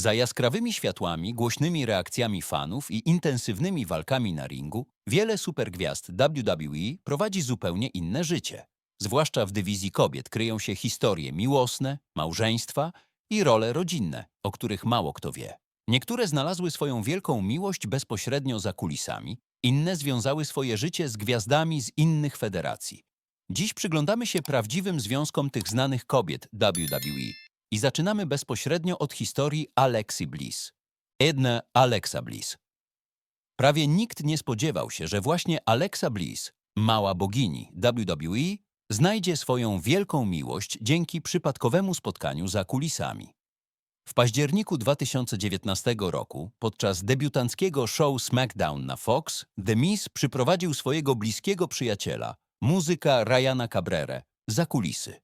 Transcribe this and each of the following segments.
Za jaskrawymi światłami, głośnymi reakcjami fanów i intensywnymi walkami na ringu, wiele supergwiazd WWE prowadzi zupełnie inne życie. Zwłaszcza w dywizji kobiet kryją się historie miłosne, małżeństwa i role rodzinne, o których mało kto wie. Niektóre znalazły swoją wielką miłość bezpośrednio za kulisami, inne związały swoje życie z gwiazdami z innych federacji. Dziś przyglądamy się prawdziwym związkom tych znanych kobiet WWE i zaczynamy bezpośrednio od historii Alexi Bliss. Edna Alexa Bliss. Prawie nikt nie spodziewał się, że właśnie Alexa Bliss, mała bogini WWE, znajdzie swoją wielką miłość dzięki przypadkowemu spotkaniu za kulisami. W październiku 2019 roku, podczas debiutanckiego show SmackDown na Fox, The Miz przyprowadził swojego bliskiego przyjaciela, muzyka Ryana Cabrera, za kulisy.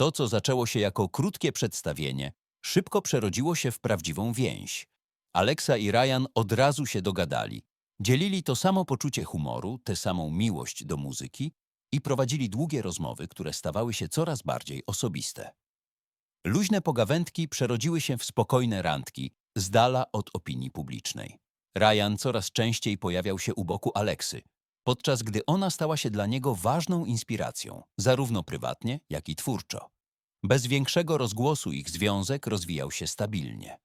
To, co zaczęło się jako krótkie przedstawienie, szybko przerodziło się w prawdziwą więź. Alexa i Ryan od razu się dogadali. Dzielili to samo poczucie humoru, tę samą miłość do muzyki i prowadzili długie rozmowy, które stawały się coraz bardziej osobiste. Luźne pogawędki przerodziły się w spokojne randki, z dala od opinii publicznej. Ryan coraz częściej pojawiał się u boku Aleksy, podczas gdy ona stała się dla niego ważną inspiracją, zarówno prywatnie, jak i twórczo. Bez większego rozgłosu ich związek rozwijał się stabilnie.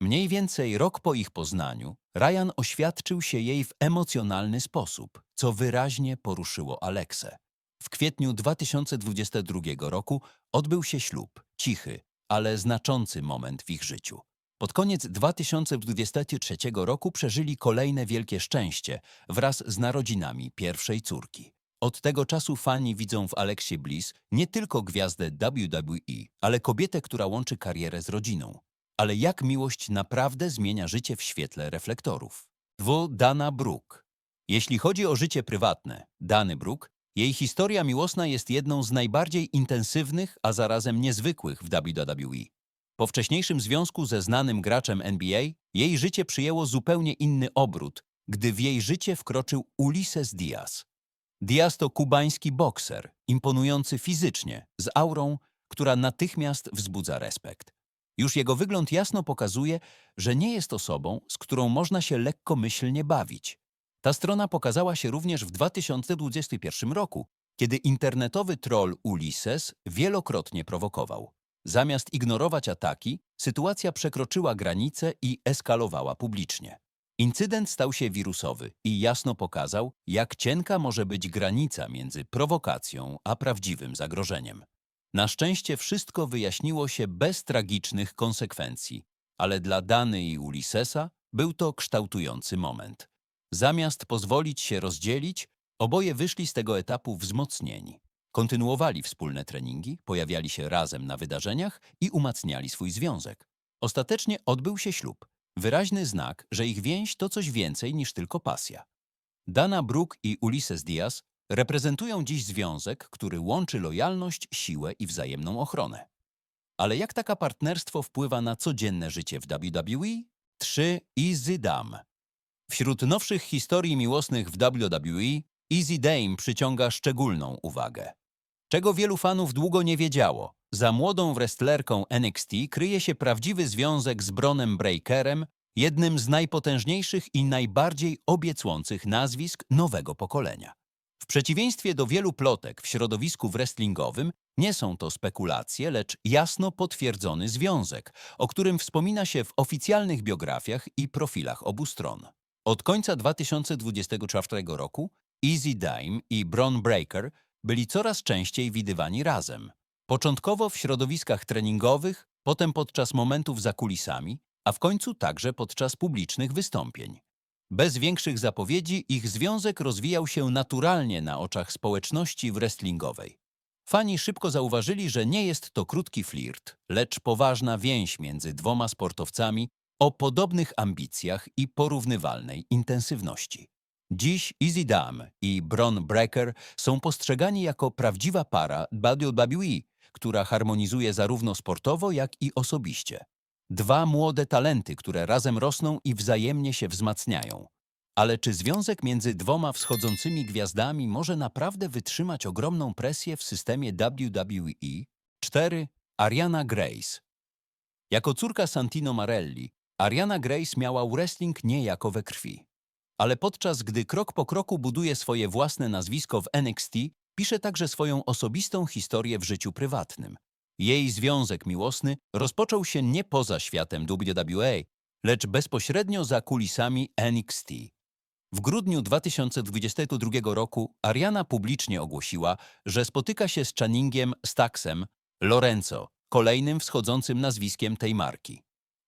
Mniej więcej rok po ich poznaniu, Ryan oświadczył się jej w emocjonalny sposób, co wyraźnie poruszyło Aleksę. W kwietniu 2022 roku odbył się ślub, cichy, ale znaczący moment w ich życiu. Pod koniec 2023 roku przeżyli kolejne wielkie szczęście wraz z narodzinami pierwszej córki. Od tego czasu fani widzą w Aleksie Bliss nie tylko gwiazdę WWE, ale kobietę, która łączy karierę z rodziną. Ale jak miłość naprawdę zmienia życie w świetle reflektorów? Dwu Dana Brooke. Jeśli chodzi o życie prywatne, Dany Brooke, jej historia miłosna jest jedną z najbardziej intensywnych, a zarazem niezwykłych w WWE. Po wcześniejszym związku ze znanym graczem NBA, jej życie przyjęło zupełnie inny obrót, gdy w jej życie wkroczył Ulises Diaz. Diaz to kubański bokser, imponujący fizycznie, z aurą, która natychmiast wzbudza respekt. Już jego wygląd jasno pokazuje, że nie jest osobą, z którą można się lekkomyślnie bawić. Ta strona pokazała się również w 2021 roku, kiedy internetowy troll Ulises wielokrotnie prowokował. Zamiast ignorować ataki, sytuacja przekroczyła granice i eskalowała publicznie. Incydent stał się wirusowy i jasno pokazał, jak cienka może być granica między prowokacją a prawdziwym zagrożeniem. Na szczęście wszystko wyjaśniło się bez tragicznych konsekwencji, ale dla Dany i Ulisesa był to kształtujący moment. Zamiast pozwolić się rozdzielić, oboje wyszli z tego etapu wzmocnieni. Kontynuowali wspólne treningi, pojawiali się razem na wydarzeniach i umacniali swój związek. Ostatecznie odbył się ślub. Wyraźny znak, że ich więź to coś więcej niż tylko pasja. Dana Brooke i Ulises Diaz reprezentują dziś związek, który łączy lojalność, siłę i wzajemną ochronę. Ale jak taka partnerstwo wpływa na codzienne życie w WWE? 3 Easy Dame. Wśród nowszych historii miłosnych w WWE Easy Dame przyciąga szczególną uwagę. Czego wielu fanów długo nie wiedziało, za młodą wrestlerką NXT kryje się prawdziwy związek z Bronem Breakerem, jednym z najpotężniejszych i najbardziej obiecujących nazwisk nowego pokolenia. W przeciwieństwie do wielu plotek w środowisku wrestlingowym, nie są to spekulacje, lecz jasno potwierdzony związek, o którym wspomina się w oficjalnych biografiach i profilach obu stron. Od końca 2024 roku Easy Dime i Bron Breaker byli coraz częściej widywani razem. Początkowo w środowiskach treningowych, potem podczas momentów za kulisami, a w końcu także podczas publicznych wystąpień. Bez większych zapowiedzi ich związek rozwijał się naturalnie na oczach społeczności wrestlingowej. Fani szybko zauważyli, że nie jest to krótki flirt, lecz poważna więź między dwoma sportowcami o podobnych ambicjach i porównywalnej intensywności. Dziś Easy Dam i Bron Breaker są postrzegani jako prawdziwa para WWE, która harmonizuje zarówno sportowo, jak i osobiście. Dwa młode talenty, które razem rosną i wzajemnie się wzmacniają. Ale czy związek między dwoma wschodzącymi gwiazdami może naprawdę wytrzymać ogromną presję w systemie WWE? 4. Ariana Grace Jako córka Santino Marelli, Ariana Grace miała wrestling niejako we krwi. Ale podczas gdy krok po kroku buduje swoje własne nazwisko w NXT, pisze także swoją osobistą historię w życiu prywatnym. Jej związek miłosny rozpoczął się nie poza światem WWE, lecz bezpośrednio za kulisami NXT. W grudniu 2022 roku Ariana publicznie ogłosiła, że spotyka się z Channingiem Staxem Lorenzo, kolejnym wschodzącym nazwiskiem tej marki.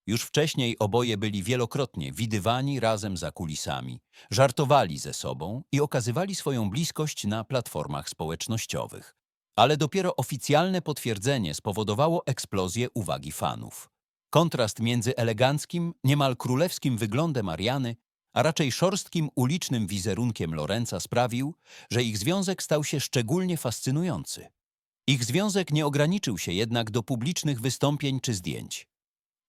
Już wcześniej oboje byli wielokrotnie widywani razem za kulisami, żartowali ze sobą i okazywali swoją bliskość na platformach społecznościowych. Ale dopiero oficjalne potwierdzenie spowodowało eksplozję uwagi fanów. Kontrast między eleganckim, niemal królewskim wyglądem Ariany, a raczej szorstkim ulicznym wizerunkiem Lorenza sprawił, że ich związek stał się szczególnie fascynujący. Ich związek nie ograniczył się jednak do publicznych wystąpień czy zdjęć.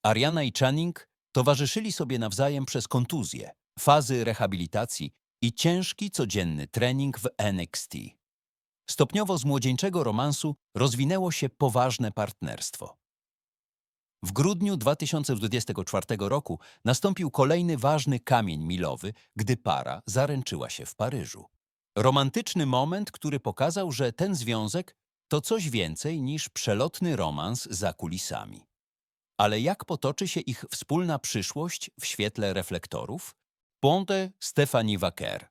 Ariana i Channing towarzyszyli sobie nawzajem przez kontuzje, fazy rehabilitacji i ciężki codzienny trening w NXT. Stopniowo z młodzieńczego romansu rozwinęło się poważne partnerstwo. W grudniu 2024 roku nastąpił kolejny ważny kamień milowy, gdy para zaręczyła się w Paryżu. Romantyczny moment, który pokazał, że ten związek to coś więcej niż przelotny romans za kulisami. Ale jak potoczy się ich wspólna przyszłość w świetle reflektorów? Ponte Stephanie Wacker.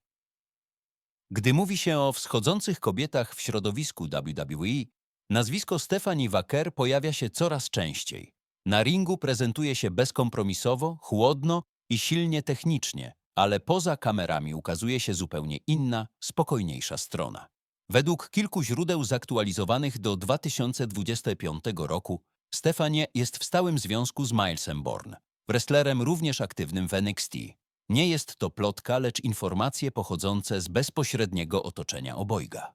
Gdy mówi się o wschodzących kobietach w środowisku WWE, nazwisko Stephanie Wacker pojawia się coraz częściej. Na ringu prezentuje się bezkompromisowo, chłodno i silnie technicznie, ale poza kamerami ukazuje się zupełnie inna, spokojniejsza strona. Według kilku źródeł zaktualizowanych do 2025 roku, Stefanie jest w stałym związku z Milesem Bourne, wrestlerem również aktywnym w NXT. Nie jest to plotka, lecz informacje pochodzące z bezpośredniego otoczenia obojga.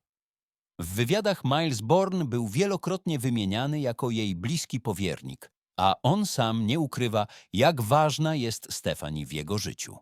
W wywiadach Miles Bourne był wielokrotnie wymieniany jako jej bliski powiernik, a on sam nie ukrywa, jak ważna jest Stefani w jego życiu.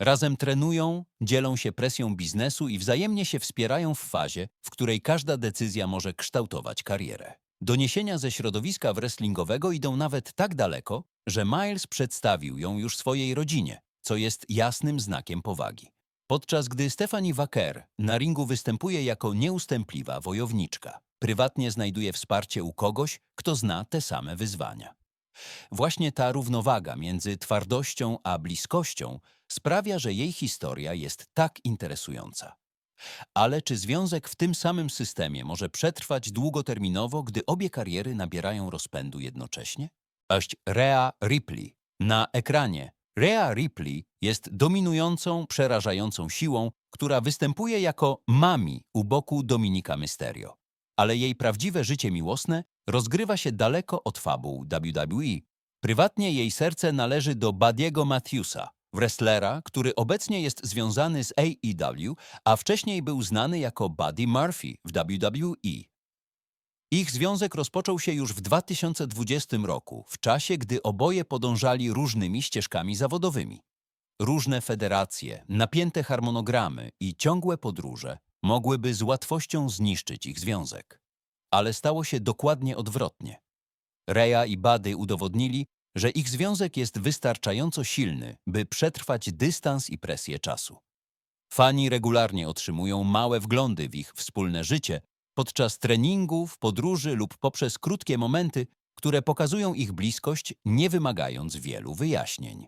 Razem trenują, dzielą się presją biznesu i wzajemnie się wspierają w fazie, w której każda decyzja może kształtować karierę. Doniesienia ze środowiska wrestlingowego idą nawet tak daleko, że Miles przedstawił ją już swojej rodzinie, co jest jasnym znakiem powagi. Podczas gdy Stephanie Wacker na ringu występuje jako nieustępliwa wojowniczka, prywatnie znajduje wsparcie u kogoś, kto zna te same wyzwania. Właśnie ta równowaga między twardością a bliskością sprawia, że jej historia jest tak interesująca. Ale czy związek w tym samym systemie może przetrwać długoterminowo, gdy obie kariery nabierają rozpędu jednocześnie? Aść Rhea Ripley. Na ekranie Rhea Ripley jest dominującą, przerażającą siłą, która występuje jako mami u boku Dominika Mysterio. Ale jej prawdziwe życie miłosne rozgrywa się daleko od fabuł WWE. Prywatnie jej serce należy do Badiego Matthewsa, wrestlera, który obecnie jest związany z AEW, a wcześniej był znany jako Buddy Murphy w WWE. Ich związek rozpoczął się już w 2020 roku, w czasie, gdy oboje podążali różnymi ścieżkami zawodowymi. Różne federacje, napięte harmonogramy i ciągłe podróże mogłyby z łatwością zniszczyć ich związek. Ale stało się dokładnie odwrotnie. Reja i Bady udowodnili, że ich związek jest wystarczająco silny, by przetrwać dystans i presję czasu. Fani regularnie otrzymują małe wglądy w ich wspólne życie podczas treningów, podróży lub poprzez krótkie momenty, które pokazują ich bliskość, nie wymagając wielu wyjaśnień.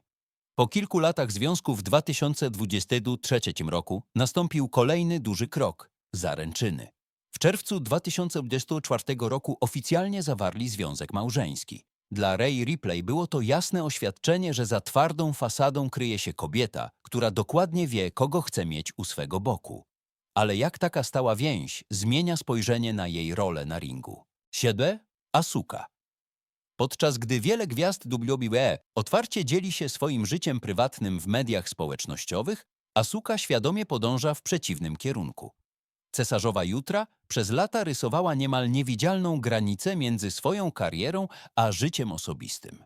Po kilku latach związku w 2023 roku nastąpił kolejny duży krok – zaręczyny. W czerwcu 2024 roku oficjalnie zawarli związek małżeński. Dla Ray Ripley było to jasne oświadczenie, że za twardą fasadą kryje się kobieta, która dokładnie wie, kogo chce mieć u swego boku. Ale jak taka stała więź zmienia spojrzenie na jej rolę na ringu? Siedbe? Asuka. Podczas gdy wiele gwiazd WWE otwarcie dzieli się swoim życiem prywatnym w mediach społecznościowych, Asuka świadomie podąża w przeciwnym kierunku. Cesarzowa Jutra przez lata rysowała niemal niewidzialną granicę między swoją karierą a życiem osobistym.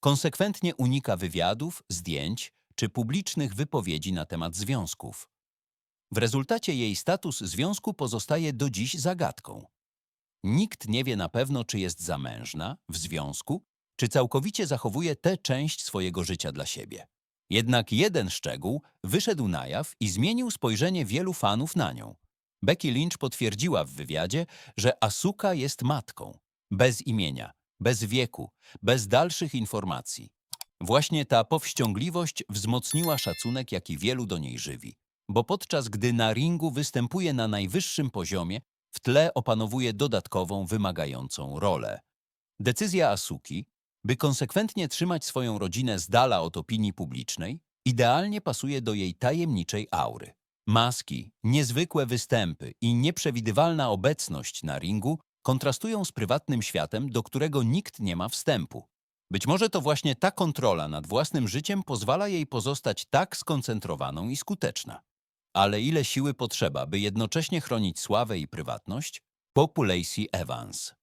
Konsekwentnie unika wywiadów, zdjęć czy publicznych wypowiedzi na temat związków. W rezultacie jej status związku pozostaje do dziś zagadką. Nikt nie wie na pewno, czy jest zamężna, w związku, czy całkowicie zachowuje tę część swojego życia dla siebie. Jednak jeden szczegół wyszedł na jaw i zmienił spojrzenie wielu fanów na nią. Becky Lynch potwierdziła w wywiadzie, że Asuka jest matką, bez imienia, bez wieku, bez dalszych informacji. Właśnie ta powściągliwość wzmocniła szacunek, jaki wielu do niej żywi, bo podczas gdy na ringu występuje na najwyższym poziomie, w tle opanowuje dodatkową, wymagającą rolę. Decyzja Asuki, by konsekwentnie trzymać swoją rodzinę z dala od opinii publicznej, idealnie pasuje do jej tajemniczej aury. Maski, niezwykłe występy i nieprzewidywalna obecność na ringu kontrastują z prywatnym światem, do którego nikt nie ma wstępu. Być może to właśnie ta kontrola nad własnym życiem pozwala jej pozostać tak skoncentrowaną i skuteczna. Ale ile siły potrzeba, by jednocześnie chronić sławę i prywatność? Popu Lacey Evans.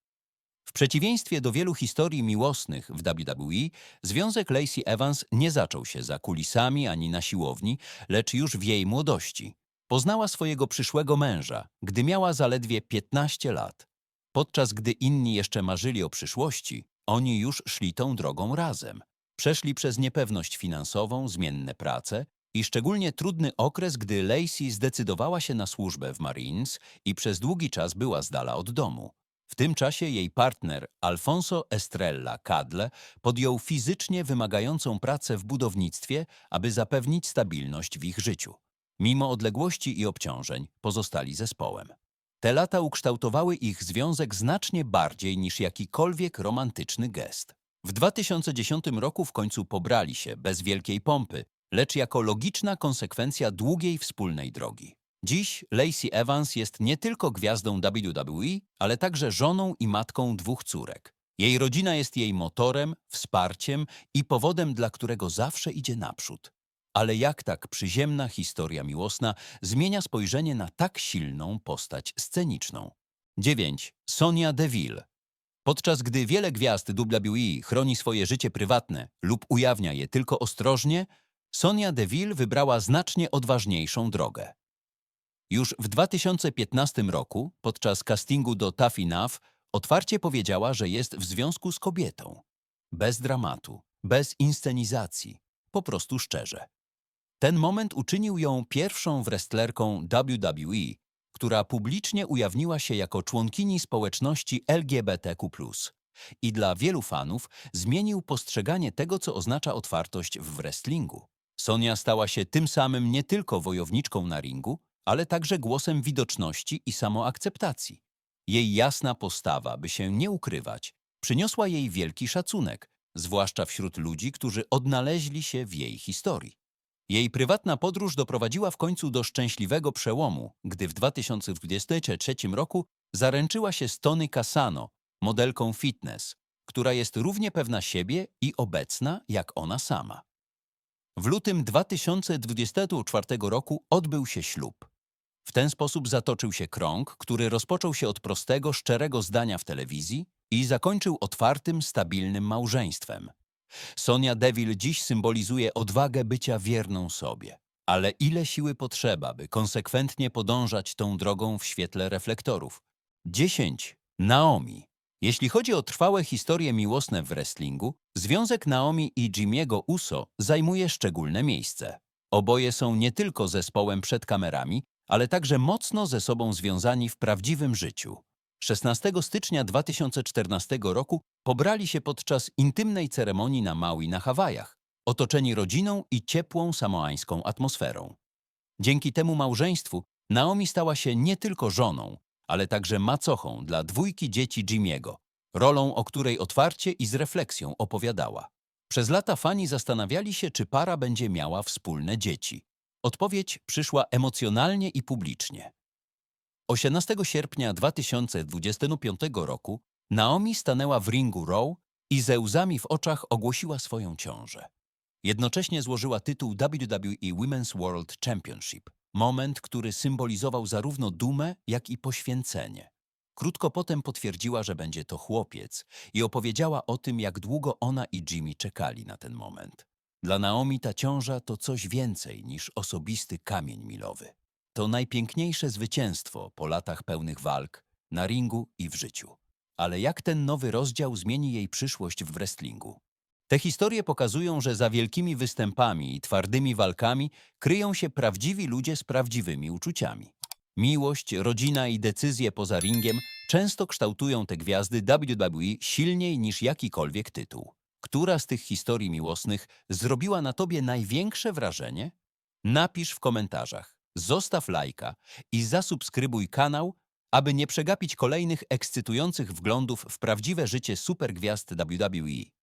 W przeciwieństwie do wielu historii miłosnych w WWE, związek Lacey Evans nie zaczął się za kulisami ani na siłowni, lecz już w jej młodości. Poznała swojego przyszłego męża, gdy miała zaledwie 15 lat. Podczas gdy inni jeszcze marzyli o przyszłości, oni już szli tą drogą razem. Przeszli przez niepewność finansową, zmienne prace i szczególnie trudny okres, gdy Lacey zdecydowała się na służbę w Marines i przez długi czas była z dala od domu. W tym czasie jej partner Alfonso Estrella Cadle podjął fizycznie wymagającą pracę w budownictwie, aby zapewnić stabilność w ich życiu. Mimo odległości i obciążeń pozostali zespołem. Te lata ukształtowały ich związek znacznie bardziej niż jakikolwiek romantyczny gest. W 2010 roku w końcu pobrali się bez wielkiej pompy, lecz jako logiczna konsekwencja długiej wspólnej drogi. Dziś Lacey Evans jest nie tylko gwiazdą WWE, ale także żoną i matką dwóch córek. Jej rodzina jest jej motorem, wsparciem i powodem, dla którego zawsze idzie naprzód. Ale jak tak przyziemna historia miłosna zmienia spojrzenie na tak silną postać sceniczną? 9. Sonia Deville Podczas gdy wiele gwiazd WWE chroni swoje życie prywatne lub ujawnia je tylko ostrożnie, Sonia Deville wybrała znacznie odważniejszą drogę. Już w 2015 roku, podczas castingu do Tough Enough, otwarcie powiedziała, że jest w związku z kobietą. Bez dramatu, bez inscenizacji, po prostu szczerze. Ten moment uczynił ją pierwszą wrestlerką WWE, która publicznie ujawniła się jako członkini społeczności LGBTQ+. I dla wielu fanów zmienił postrzeganie tego, co oznacza otwartość w wrestlingu. Sonia stała się tym samym nie tylko wojowniczką na ringu, ale także głosem widoczności i samoakceptacji. Jej jasna postawa, by się nie ukrywać, przyniosła jej wielki szacunek, zwłaszcza wśród ludzi, którzy odnaleźli się w jej historii. Jej prywatna podróż doprowadziła w końcu do szczęśliwego przełomu, gdy w 2023 roku zaręczyła się z Tony Casano, modelką fitness, która jest równie pewna siebie i obecna jak ona sama. W lutym 2024 roku odbył się ślub. W ten sposób zatoczył się krąg, który rozpoczął się od prostego, szczerego zdania w telewizji i zakończył otwartym, stabilnym małżeństwem. Sonia Deville dziś symbolizuje odwagę bycia wierną sobie. Ale ile siły potrzeba, by konsekwentnie podążać tą drogą w świetle reflektorów? 10. Naomi. Jeśli chodzi o trwałe historie miłosne w wrestlingu, związek Naomi i Jimiego Uso zajmuje szczególne miejsce. Oboje są nie tylko zespołem przed kamerami, ale także mocno ze sobą związani w prawdziwym życiu. 16 stycznia 2014 roku pobrali się podczas intymnej ceremonii na Maui na Hawajach, otoczeni rodziną i ciepłą samoańską atmosferą. Dzięki temu małżeństwu Naomi stała się nie tylko żoną, ale także macochą dla dwójki dzieci Jimiego, rolą, o której otwarcie i z refleksją opowiadała. Przez lata fani zastanawiali się, czy para będzie miała wspólne dzieci. Odpowiedź przyszła emocjonalnie i publicznie. 18 sierpnia 2025 roku Naomi stanęła w ringu Raw i ze łzami w oczach ogłosiła swoją ciążę. Jednocześnie złożyła tytuł WWE Women's World Championship, moment, który symbolizował zarówno dumę, jak i poświęcenie. Krótko potem potwierdziła, że będzie to chłopiec i opowiedziała o tym, jak długo ona i Jimmy czekali na ten moment. Dla Naomi ta ciąża to coś więcej niż osobisty kamień milowy. To najpiękniejsze zwycięstwo po latach pełnych walk na ringu i w życiu. Ale jak ten nowy rozdział zmieni jej przyszłość w wrestlingu? Te historie pokazują, że za wielkimi występami i twardymi walkami kryją się prawdziwi ludzie z prawdziwymi uczuciami. Miłość, rodzina i decyzje poza ringiem często kształtują te gwiazdy WWE silniej niż jakikolwiek tytuł. Która z tych historii miłosnych zrobiła na tobie największe wrażenie? Napisz w komentarzach, zostaw lajka i zasubskrybuj kanał, aby nie przegapić kolejnych ekscytujących wglądów w prawdziwe życie supergwiazd WWE.